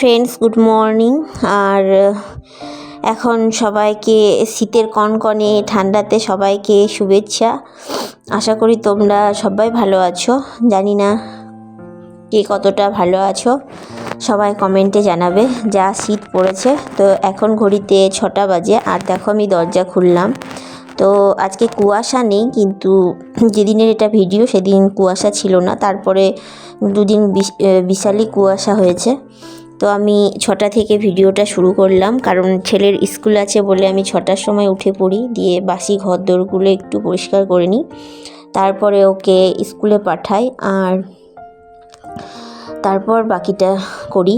Friends good morning আর এখন সবাইকে শীতের কনকনে, ঠান্ডাতে সবাইকে শুভেচ্ছা। আশা করি তোমরা সবাই ভালো আছো। জানি না কে কতটা ভালো আছো। সবাই কমেন্টে জানাবে যা শীত পড়েছে। তো এখন ঘড়িতে ছটা বাজে, আর দেখো আমি দরজা খুললাম। তো আজকে কুয়াশা নেই, কিন্তু যেদিনের এটা ভিডিও সেদিন কুয়াশা ছিল না। তারপরে দুদিন বিশ- বিশালই কুয়াশা হয়েছে। তো আমি ছটা থেকে ভিডিওটা শুরু করলাম, কারণ ছেলের স্কুল আছে বলে আমি ছটার সময় উঠে পড়ি, দিয়ে বাসি ঘর দোরগুলো একটু পরিষ্কার করে নিই। তারপরে ওকে স্কুলে পাঠাই, আর তারপর বাকিটা করি।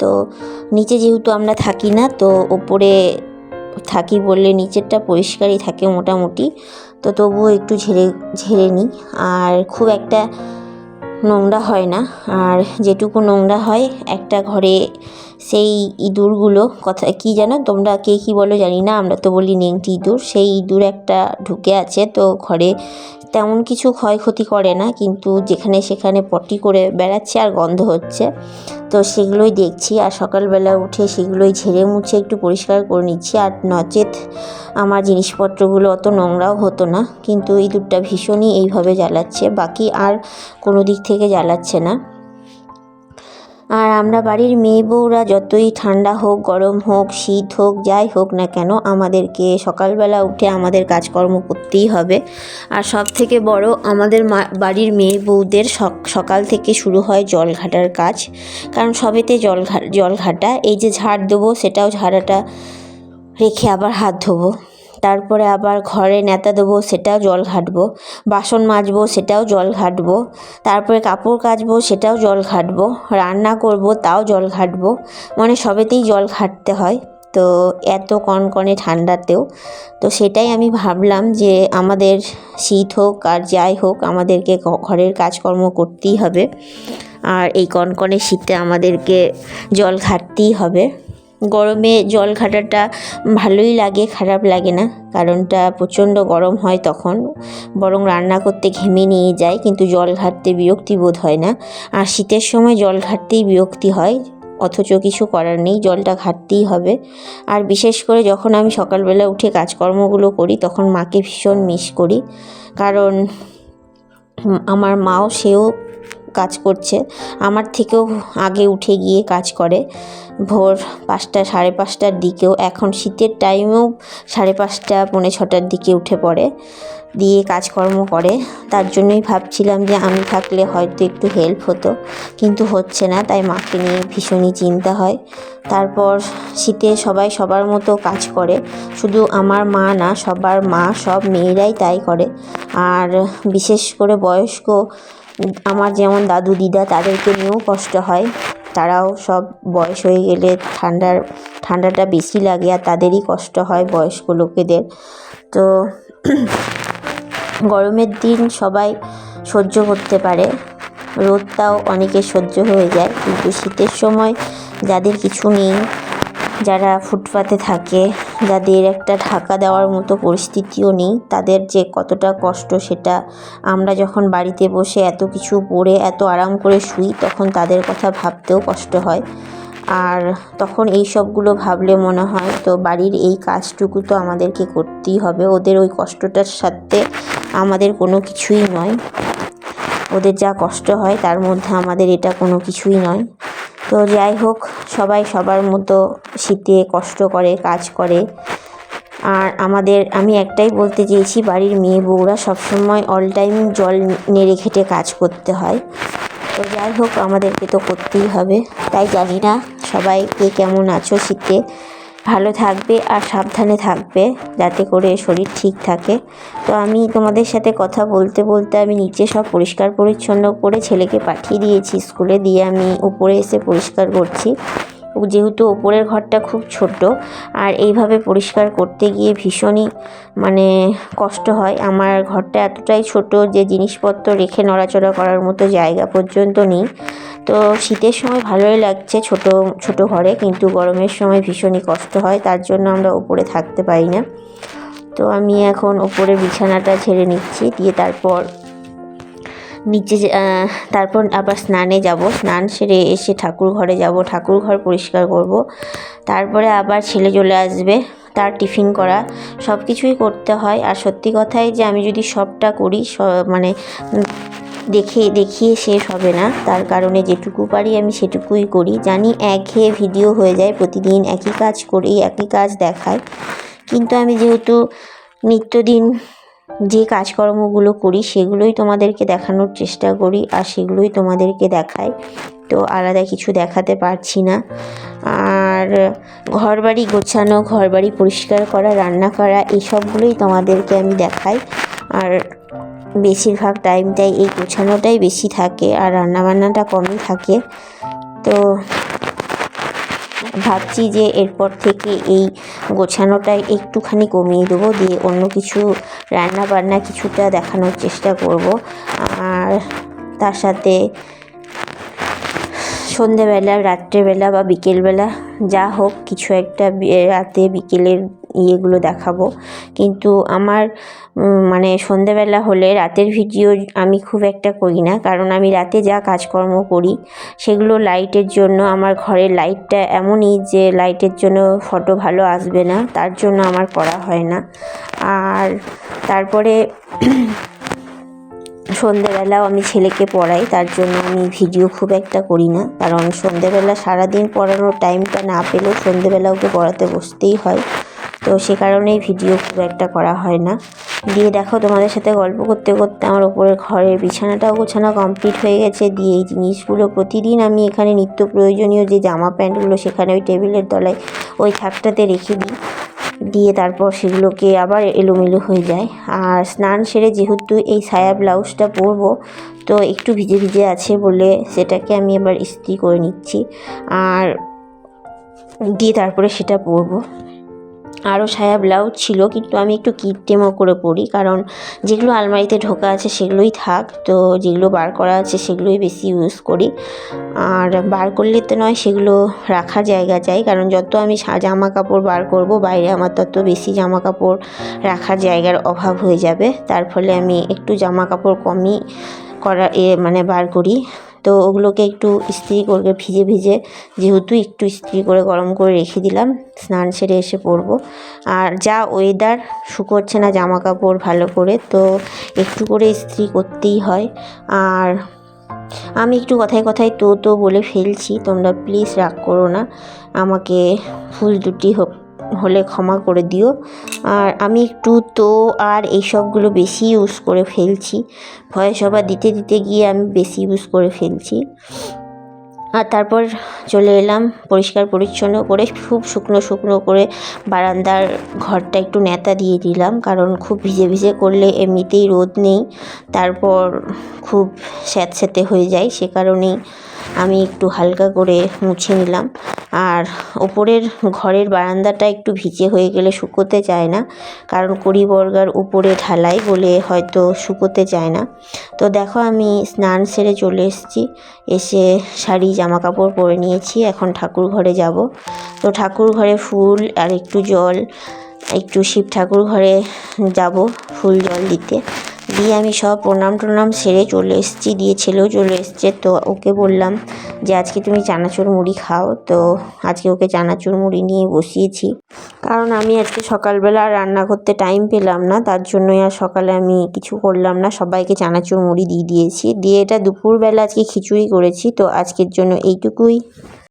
তো নিচে যেহেতু আমরা থাকি না, তো ওপরে থাকি বললে নিচেরটা পরিষ্কারই থাকে মোটামুটি। তো তবুও একটু ঝেড়ে ঝেড়ে নিই। আর খুব একটা নোংরা হয় না। আর যেটুকু নোংরা হয় একটা ঘরে সেই ইঁদুরগুলো, কথা কি জানো? তোমরা কে কী বলো জানি না, আমরা তো বলি নেংটি ইঁদুর। সেই ইঁদুর একটা ঢুকে আছে, তো ঘরে তেমন কিছু ক্ষয়ক্ষতি করে না, কিন্তু যেখানে সেখানে পটি করে বেড়াচ্ছে আর গন্ধ হচ্ছে। তো সেগুলোই দেখছি, আর সকালবেলা উঠে সেগুলোই ঝেড়ে মুছে একটু পরিষ্কার করে নিচ্ছি। আর নচেত আমার জিনিসপত্রগুলো অত নোংরাও হতো না, কিন্তু ইঁদুরটা ভীষণই এইভাবে জ্বালাচ্ছে, বাকি আর কোনো দিক থেকে জ্বালাচ্ছে না। আর আমরা বাড়ির মেয়ে বউরা যতই ঠান্ডা হোক, গরম হোক, শীত হোক, যাই হোক না কেন, আমাদেরকে সকালবেলা উঠে আমাদের কাজকর্ম করতেই হবে। আর সব থেকে বড়, আমাদের বাড়ির মেয়ে বউদের সকাল থেকে শুরু হয় জল ঘাটার কাজ। কারণ সবেতে জল জল ঘাটা, এই যে ঝাড় দেবো, সেটাও ঝাড়াটা রেখে আবার হাত ধোবো। তারপরে আবার ঘরে নেতা দেবো, সেটাও জল ঘাটবো। বাসন মাজবো, সেটাও জল ঘাটবো। তারপরে কাপড় কাচবো, সেটাও জল ঘাটবো। রান্না করব, তাও জল ঘাটবো। মানে সবেতেই জল ঘাটতে হয়। তো এত কনকনে ঠান্ডাতেও। তো সেটাই আমি ভাবলাম যে আমাদের শীত হোক আর যাই হোক, আমাদেরকে ঘরের কাজকর্ম করতেই হবে। আর এই কনকনে শীতে আমাদেরকে জল ঘাটতেই হবে। গরমে জল ঘাটাটা ভালোই লাগে, খারাপ লাগে না। কারণটা প্রচণ্ড গরম হয় তখন। বরং রান্না করতে ঘেমে নিয়ে যায়, কিন্তু জল ঘাটতে বিরক্তি বোধ হয় না। আর শীতের সময় জল ঘাটতেই বিরক্তি হয়, অথচ কিছু করার নেই, জলটা ঘাটতেই হবে। আর বিশেষ করে যখন আমি সকালবেলা উঠে কাজকর্মগুলো করি, তখন মাকে ভীষণ মিস করি। কারণ আমার মাও সেও কাজ করছে, আমার থেকেও আগে উঠে গিয়ে কাজ করে। ভোর পাঁচটা, সাড়ে পাঁচটার দিকেও। এখন শীতের টাইমেও সাড়ে পাঁচটা, পৌনে ছটার দিকে উঠে পড়ে, দিয়ে কাজকর্ম করে। তার জন্যই ভাবছিলাম যে আমি থাকলে হয়তো একটু হেল্প হতো, কিন্তু হচ্ছে না, তাই মাকে নিয়ে ভীষণই চিন্তা হয়। তারপর শীতে সবাই সবার মতো কাজ করে। শুধু আমার মা না, সবার মা, সব মেয়েরাই তাই করে। আর বিশেষ করে বয়স্ক, আমার যেমন দাদু, দিদা, তাদেরকে নিয়েও কষ্ট হয়। তারাও সব বয়স হয়ে গেলে ঠান্ডার, ঠান্ডাটা বেশি লাগে আর তাদেরই কষ্ট হয় বয়স্ক লোকেদের। তো গরমের দিন সবাই সহ্য করতে পারে। রোদটাও অনেকে সহ্য হয়ে যায়। কিন্তু শীতের সময় যাদের কিছু নেই, যারা ফুটপাতে থাকে যাদের একটা ঢাকা দেওয়ার মতো পরিস্থিতিও নেই, তাদের যে কতটা কষ্ট সেটা আমরা যখন বাড়িতে বসে এত কিছু পরে এত আরাম করে শুই, তখন তাদের কথা ভাবতেও কষ্ট হয়। আর তখন এই সবগুলো ভাবলে মনে হয়, তো বাড়ির এই কাজটুকু তো আমাদেরকে করতেই হবে। ওদের ওই কষ্টটার সাথে আমাদের কোনো কিছুই নয়। ওদের যা কষ্ট হয়, তার মধ্যে আমাদের এটা কোনো কিছুই নয়। তো যাই হোক, সবাই সবার মতো শীতে কষ্ট করে, কাজ করে। আর আমাদের, আমি একটাই বলতে চেয়েছি, বাড়ির মেয়ে বউরা সবসময় অল টাইম জল নেড়ে ঘেটে কাজ করতে হয়। তো যাই হোক, আমাদেরকে তো করতেই হবে। তাই জানি না সবাই কে কেমন আছো শীতে। ভালো থাকবে আর সাবধানে থাকবে যাতে করে শরীর ঠিক থাকে। তো আমি তোমাদের সাথে কথা বলতে বলতে আমি নিচে সব পরিষ্কার পরিচ্ছন্ন করে ছেলেকে পাঠিয়ে দিয়েছি। স্কুলে দিয়ে আমি উপরে এসে পরিষ্কার করছি। যেহেতু ওপরের ঘরটা খুব ছোট আর এইভাবে পরিষ্কার করতে গিয়ে ভীষণই মানে কষ্ট হয়। আমার ঘরটা এতটাই ছোট যে জিনিসপত্র রেখে নড়াচড়া করার মতো জায়গা পর্যন্ত নেই। তো শীতের সময় ভালোই লাগছে ছোট ছোট ঘরে, কিন্তু গরমের সময় ভীষণই কষ্ট হয়, তার জন্য আমরা ওপরে থাকতে পারি না। তো আমি এখন ওপরে বিছানাটা ছেড়ে নিচ্ছি, দিয়ে তারপর নিচে তারপর আবার স্নানে যাব। স্নান সেরে এসে ঠাকুর ঘরে যাব। ঠাকুর ঘর পরিষ্কার করব। তারপরে আবার ছেলে চলে আসবে, তার টিফিন করা। সব কিছুই করতে হয়। আর সত্যি কথাই যে, আমি যদি সবটা করি মানে দেখে, দেখিয়ে শেষ হবে না। তার কারণে যেটুকু পারি আমি সেটুকুই করি। জানি একঘেয়ে ভিডিও হয়ে যায় প্রতিদিন, একই কাজ করি একই কাজ দেখায়। কিন্তু আমি যেহেতু নিত্যদিন যে কাজকর্মগুলো করি, সেগুলোই তোমাদেরকে দেখানোর চেষ্টা করি আর সেগুলোই তোমাদেরকে দেখাই। তো আলাদা কিছু দেখাতে পারছি না। আর ঘরবাড়ি গোছানো, ঘরবাড়ি পরিষ্কার করা, রান্না করা, এসবগুলোই তোমাদেরকে আমি দেখাই। আর বেশিরভাগ টাইমটাই এই গোছানোটাই বেশি থাকে আর রান্নাবান্নাটা কমই থাকে। তো ভাবছি যে এরপর থেকে এই গোছানোটাই একটুখানি কমিয়ে দেবো, দিয়ে অন্য কিছু রান্না বান্না কিছুটা দেখানোর চেষ্টা করব। আর তার সাথে সন্ধেবেলা, রাত্রেবেলা বা বিকেলবেলা যা হোক, কিছু একটা রাতে বিকেলের ইয়েগুলো দেখাবো। কিন্তু আমার মানে সন্ধেবেলা হলে রাতের ভিডিও আমি খুব একটা করি না। কারণ আমি রাতে যা কাজকর্ম করি, সেগুলো লাইটের জন্য, আমার ঘরের লাইটটা এমনই যে লাইটের জন্য ফটো ভালো আসবে না, তার জন্য আমার করা হয় না। আর তারপরে সন্ধেবেলাও আমি ছেলেকে পড়াই, তার জন্য আমি ভিডিও খুব একটা করি না। কারণ সন্ধেবেলা সারাদিন পড়ানোর টাইমটা না পেলেও সন্ধেবেলা ওকে পড়াতে বসতেই হয়। তো সে কারণেই ভিডিও খুব একটা করা হয় না। দিয়ে দেখো তোমাদের সাথে গল্প করতে করতে আমার ওপরের ঘরের বিছানাটাও গোছানো কমপ্লিট হয়ে গেছে। দিয়ে এই জিনিসগুলো প্রতিদিন আমি এখানে নিত্য প্রয়োজনীয় যে জামা প্যান্টগুলো সেখানে ওই টেবিলের তলায় ওই থাকটাতে রেখে দিই। দিয়ে তারপর সেগুলোকে আবার এলোমেলো হয়ে যায়। আর স্নান সেরে যেহেতু এই সায়া ব্লাউজটা পরবো, তো একটু ভিজে ভিজে আছে বলে সেটাকে আমি এবার ইস্ত্রি করে নিচ্ছি। আর দিয়ে তারপরে সেটা পরবো। আরও সায়া ব্লাউজ ছিল, কিন্তু আমি একটু কিটটেমো করে পরি কারণ যেগুলো আলমারিতে ঢোকা আছে সেগুলোই থাক, তো যেগুলো বার করা আছে সেগুলোই বেশি ইউজ করি। আর বার করলে তো নয়, সেগুলো রাখার জায়গা চাই, কারণ যত আমি জামা কাপড় বার করব, বাইরে আমার তত বেশি জামা কাপড় রাখার জায়গার অভাব হয়ে যাবে, তার ফলে আমি একটু জামা কাপড় কমই করা এ মানে বার করি। তো ওগুলোকে একটু ইস্ত্রি করে ভিজে ভিজে। যেহেতু একটু ইস্ত্রি করে গরম করে রেখে দিলাম, স্নান সেরে এসে পরবো। আর যা ওয়েদার শুকোচ্ছে না জামা কাপড় ভালো করে, তো একটু করে ইস্ত্রি করতেই হয়। আর আমি একটু কথায় কথায় তো তো বলে ফেলছি, তোমরা প্লিজ রাগ করো না। আমাকে ফুল দুটি হোক। হলে ক্ষমা করে দিও। আর আমি একটু তো আর এইসবগুলো বেশি ইউজ করে ফেলছি। ভয়েস ওভার দিতে দিতে গিয়ে আমি বেশি ইউজ করে ফেলছি। আর তারপর চলে এলাম পরিষ্কার পরিচ্ছন্ন করে, খুব শুকনো শুকনো করে বারান্দার ঘরটা একটু ন্যাতা দিয়ে দিলাম। কারণ খুব ভিজে ভিজে করলে এমনিতেই রোদ নেই। তারপর খুব স্যাঁতস্যাঁতে হয়ে যায়, সে কারণেই আমি একটু হালকা করে মুছে নিলাম। আর ওপরের ঘরের বারান্দাটা একটু ভিজে হয়ে গেলে শুকোতে চায় না, কারণ কড়ি বর্গার উপরে ঢালাই বলে হয়তো শুকোতে চায় না। তো দেখো আমি স্নান সেরে চলে এসেছি। এসে শাড়ি জামা কাপড় পরে নিয়েছি, এখন ঠাকুর ঘরে যাব। তো ঠাকুর ঘরে ফুল আর একটু জল, একটু শিব ঠাকুর ঘরে যাব ফুল জল দিতে। দিয়ে আমি সব প্রণাম টনাম সেরে চলে এসেছি, দিয়ে ছেলেও চলে এসছে। তো ওকে বললাম যে, আজকে তুমি চানাচুর মুড়ি খাও। তো আজকে ওকে চানাচুর মুড়ি নিয়ে বসিয়েছি। কারণ আমি আজকে সকালবেলা রান্না করতে টাইম পেলাম না, তার জন্যই আর সকালে আমি কিছু করলাম না। সবাইকে চানাচুর মুড়ি দিয়ে দিয়েছি। দিয়ে এটা দুপুরবেলা আজকে খিচুড়ি করেছি, তো আজকের জন্য এইটুকুই।